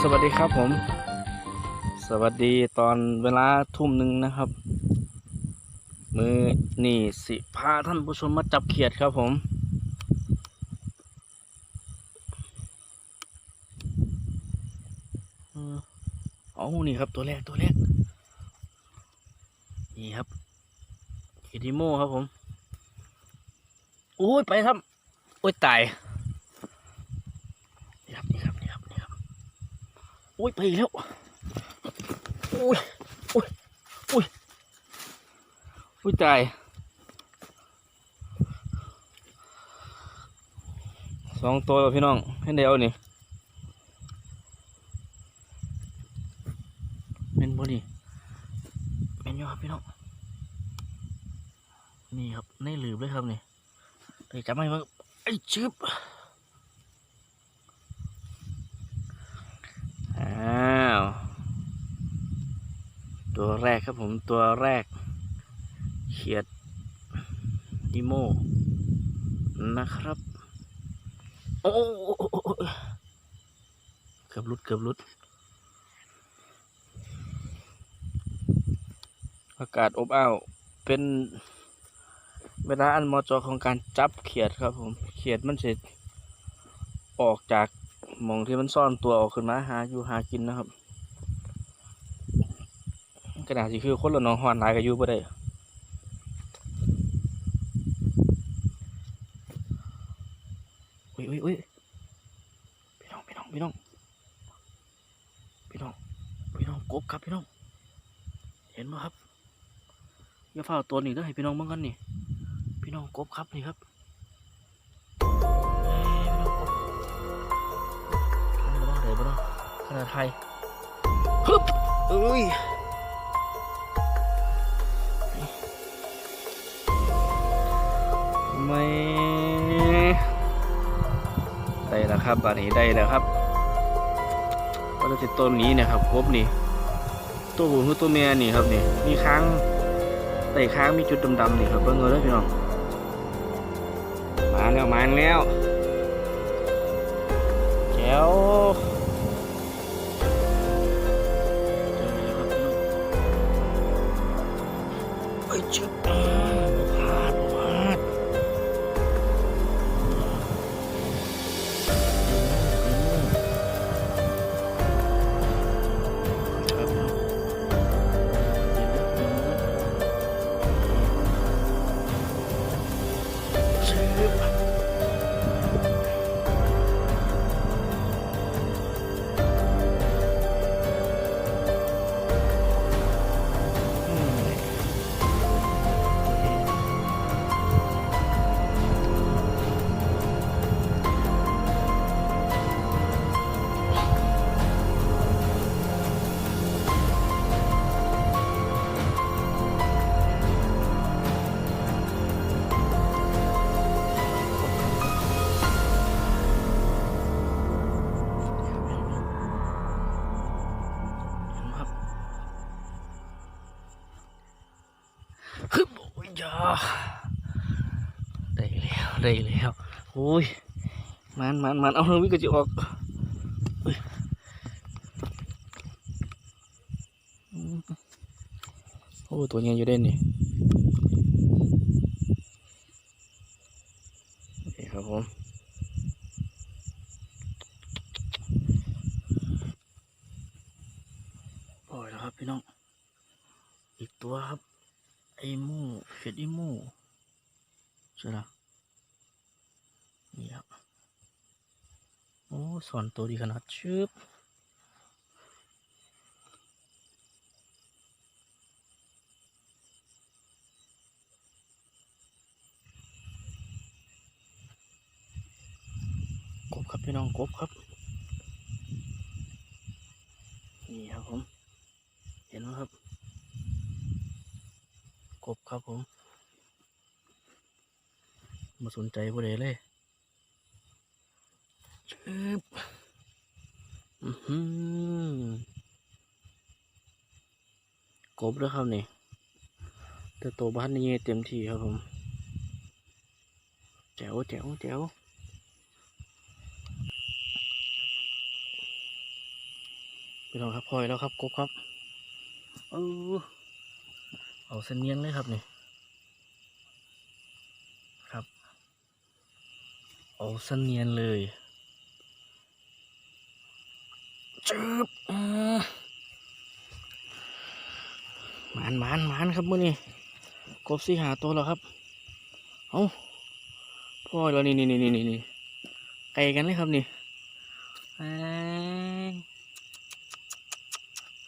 สวัสดีครับผม สวัสดีตอนเวลาทุ่มหนึ่งนะครับ มือนี่สิพาท่านผู้ชมมาจับเขียดครับผม เออเอานี่ครับตัวแรกตัวแรก นี่ครับเขียดดิโมครับผม โอ้ยไปครับ โอ้ยตาย นี่ครับ นี่ครับ นี่ครับ นี่ครับ โอุ้ยไปแล้วโอ้ยโอ้ยโอ้ยโอ้ยตายสองตัวพี่น้องให้เดียวนี่เป็นบนี่เป็นยู่ครับพี่น้องนี่ครับในหลืบเลยครับนี่เอ้ยจับไม่มาไอ้ชึบอ้าว ตัวแรกครับผมตัวแรก เขียดดิโมนะครับ โอ้เกือบหลุดเกือบหลุด อากาศอบอ้าวเป็นเวลาอันเหมอจอของการจับเขียดครับผมเขียดมันจะออกจากมองที่มันซ่อนตัวออกขึ้นมาหาอยู่หากินนะครับ กระดาสิคือคนละน้องหอนหลายกับยูบ่ได้อุ้ยอุ้ยอุ้ยพี่น้องพี่น้องพี่น้องพี่น้องพี่น้องกบครับพี่น้อง เห็นไหมครับอย่าเฝ้าตัวนี้เด้อให้พี่น้องเบิ่งกันนี่พี่น้องกบครับนี่ครับเอ้ยพี่น้องกบทำได้บ้างได้บ้าขนาดไทยฮึบเอ้ย ไม่ได้แล้วครับบาดนี้ได้แล้วครับว่าจะติดต้นนี้เนะครับครบนี่ตัวผู้คือตัวเมียนี่ครับนี่มีค้างไต่ค้างมีจุดดำๆนี่ครับเบิ่งเลยด้พี่น้องมาแล้วมาแล้วแจ๋ว โอ้ยยาได้แล้วได้แล้วโอ้ยมันมันมันเอาเรื่องวิกจะออกโอ้ตัวนี้อยู่ได้นี่โอเคครับผมปล่อยแล้วครับพี่น้องอีกตัวครับ ไอหมูเฟดไอหมูใช่ละนี่ครับโอ้สอนตัวดีขนาดชืบกบครับพี่น้องกบครับ นี่ครับผม เห็นไหมครับ กบ ครับผมมาสนใจบ่ได้เลยชึบอือหือกบแล้วครับนี่แต่โตบ้านนี่เต็มที่ครับผมแจ๋วแจ๋วแจ๋วพี่น้องครับพลอยแล้วครับกบครับเออ เอาเส้นเนียนเลยครับนี่ครับ เอาเส้นเนียนเลยจึบอ่าหมานหมานหมานครับมื่อนี้กบสี่หาตัวแล้วครับเอาพ่อยแล้วนี่นี่นี่นี่นี่ไก่กันเลยครับนี่เอ้ย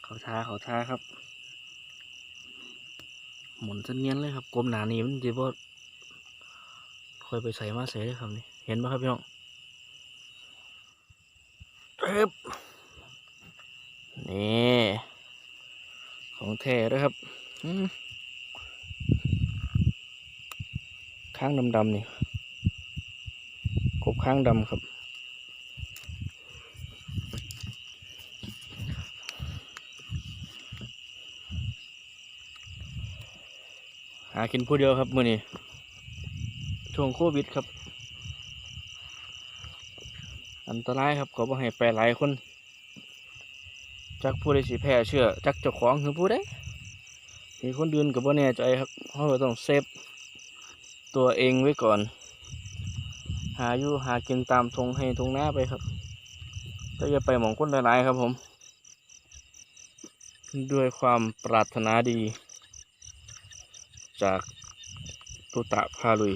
เขาทาเขาทาครับ หมุนเส้นเนียนเลยครับกลมหนานี่มันจะบ่คอยไปใส่มาใส่เลยครับนี่เห็นไหมครับพี่น้องเอ๊บนี่ของแท้ด้วยครับข้างดำๆนี่กบข้างดำครับ หากินผู้เดียวครับมื้อนี้ช่วงโควิดครับ อันตรายครับขอบ่ให้ไปหลายคน จักผู้ใดสิแพ้เชื่อ จักเจ้าของหรือผู้ใดมีคนเดินกับบ่แน่ใจครับเราต้องเซฟตัวเองไว้ก่อน หาอยู่หากินตามทงให้ทงหน้าไปครับก็อย่าไปหมองคนหลายๆครับผม ด้วยความปรารถนาดี จากตุตะพาลุย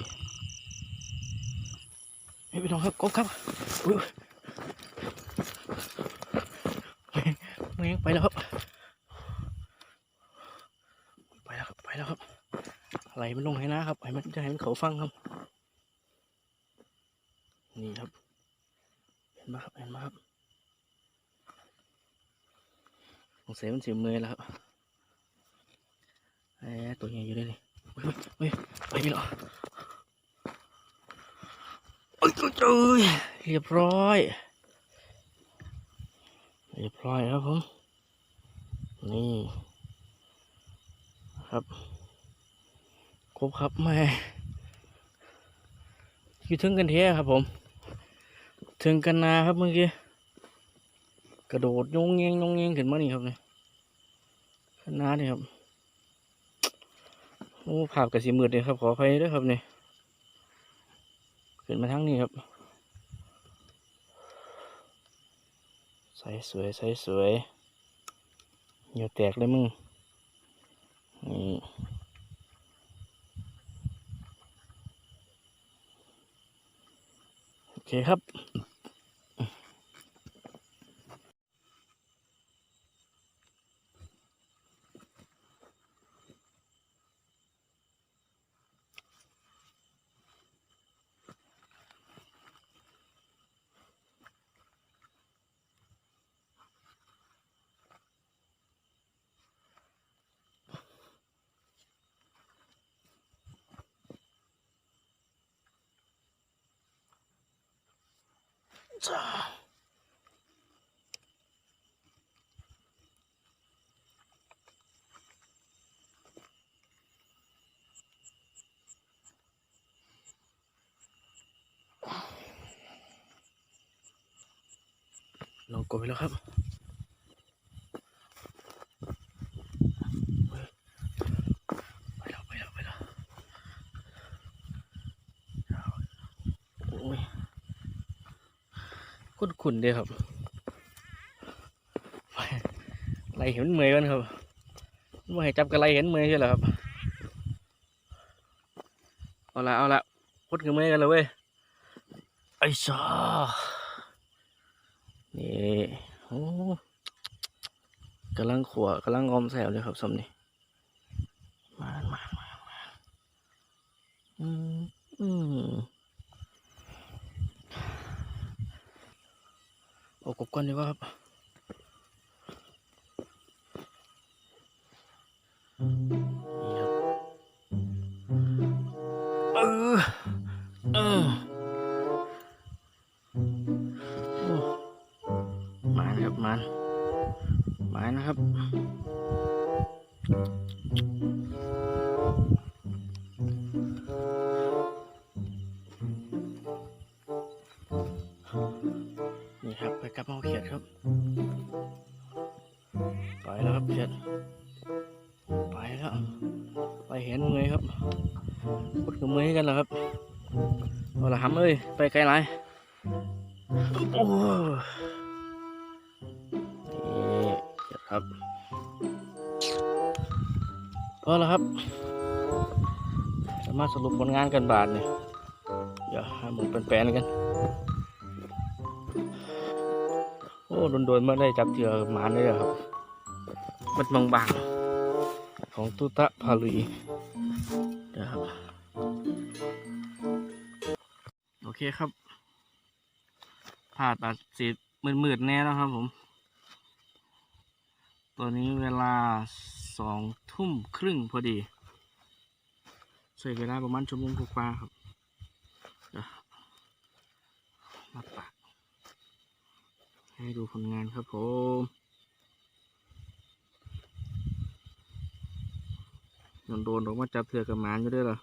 เฮ้ยพี่น้องครับกบครับอุ้ยแม่งไปแล้วครับ ไปแล้วครับไปแล้วครับไหลมันลงให้นะครับให้มันจะให้มันเขาฟังครับ นี่ครับ เห็นไหมครับเห็นไหมครับสงสัยมันเสิเมื่อยแล้วครับไอ้ตัวใหญ่อยู่ด้วยนี่ เฮ้ยไปพี่น้องโอ้ยโอ้ยโอ้ยเรียบร้อย เรียบร้อยครับผม นี่ ครับ ครบครับแม่อยู่ถึงกันเทครับผม ถึงกันนาครับเมื่อกี้ กระโดดยงเงงยงเงงขึ้นมานี่ครับเนี่ยกันนานี่ครับ โอ้ภาพกระสีมืดเลยครับ ขออภัยด้วยครับเนี่ยขึ้นมาทั้งนี้ครับ ใสสวยใสสวยเหนียวแตกเลยมึง นี่โอเคครับ จ้าลงกดไปแล้วครับ ไปแล้วไปแล้วไปแล้วโอ้ย คุ้นคุ้นเดียครับไล่เห็นเมย์กันครับไม่ให้จับกันไล่เห็นเมย์ใช่หรอครับเอาละเอาละพุดกันเมย์กันเลยเว้ยไอ้ชานี่โอ้กำลังขวกำลังออมแซวเลยครับสมนี่มามามามาอืมอืม โอ้ กบก้อนดีกว่าครับนี่ครับเออเออมานะครับมามานะครับ นี่ครับไปกับเมาเขียดครับ ไปแล้วครับเสร็จไปแล้ว ไปเห็นมึงเลยครับพุดกับมือให้กันเหรอครับเอาละครับเอ้ย ไปไกลไรโอ้นี่เสร็จครับพอแล้วครับ สามารถสรุปผลงานกันบาทเนี่ยเดี๋ยวให้มึงเป็นแปลนกัน โอ้โดนๆมาได้จับเจือหมาเลยครับ มันบางๆ ของตุตะพาลุยนะครับ โอเคครับผ่าตัดสีมืดๆแน่แล้วครับผม ตอนนี้เวลาสองทุ่มครึ่งพอดีใช้เวลาประมาณชั่วโมงกว่าครับมาปัก ให้ดูผลงานครับผมโดนโดนออกมาจับเถื่อกับหมานอยู่ด้วยเหรอ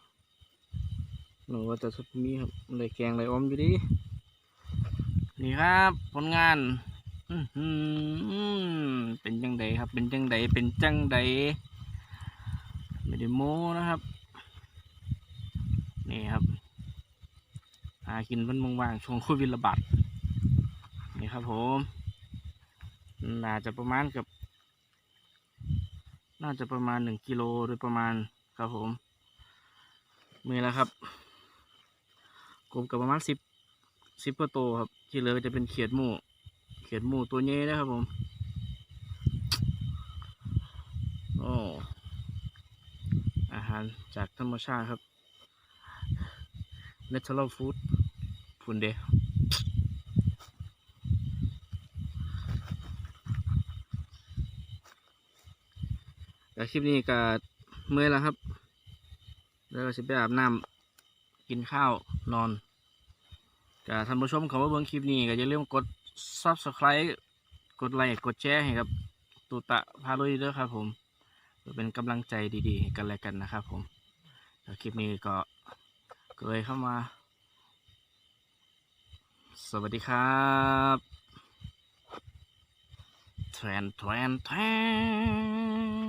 หนูว่าจะสักมีครับเลยแกงเลยออมอยู่ดิ นี่ครับ ผลงานเป็นจังใดครับ เป็นจังใดเป็นจังใดไม่ได้โม้นะครับ นี่ครับหากินวันว่างๆช่วงโควิดระบาด นี่ครับผมน่าจะประมาณกับ น่าจะประมาณหนึ่งกิโลโดยประมาณครับผมมีแล้วครับกลมกับประมาณสิบสิบกว่าโตวครับ ที่เหลือจะเป็นเขียดหมูเขียดหมูตัวนี้นะครับผมโอ้อาหารจากธรรมชาติครับ natural food พูนเด แต่คลิปนี้ก็เมื่อยแล้วครับ แล้วก็จะไปอาบน้ำกินข้าวนอนก็ท่านผู้ชมเขาว่าเบิ่งคลิปนี้ก็อย่าลืมกด subscribe กดไลค์กดแชร์ให้กับตุตะพาลุยด้วยครับ ผมเป็นกำลังใจดีๆ กันและกันนะครับ ผมคลิปนี้ก็เกยเข้ามา สวัสดีครับแทนแทนแทน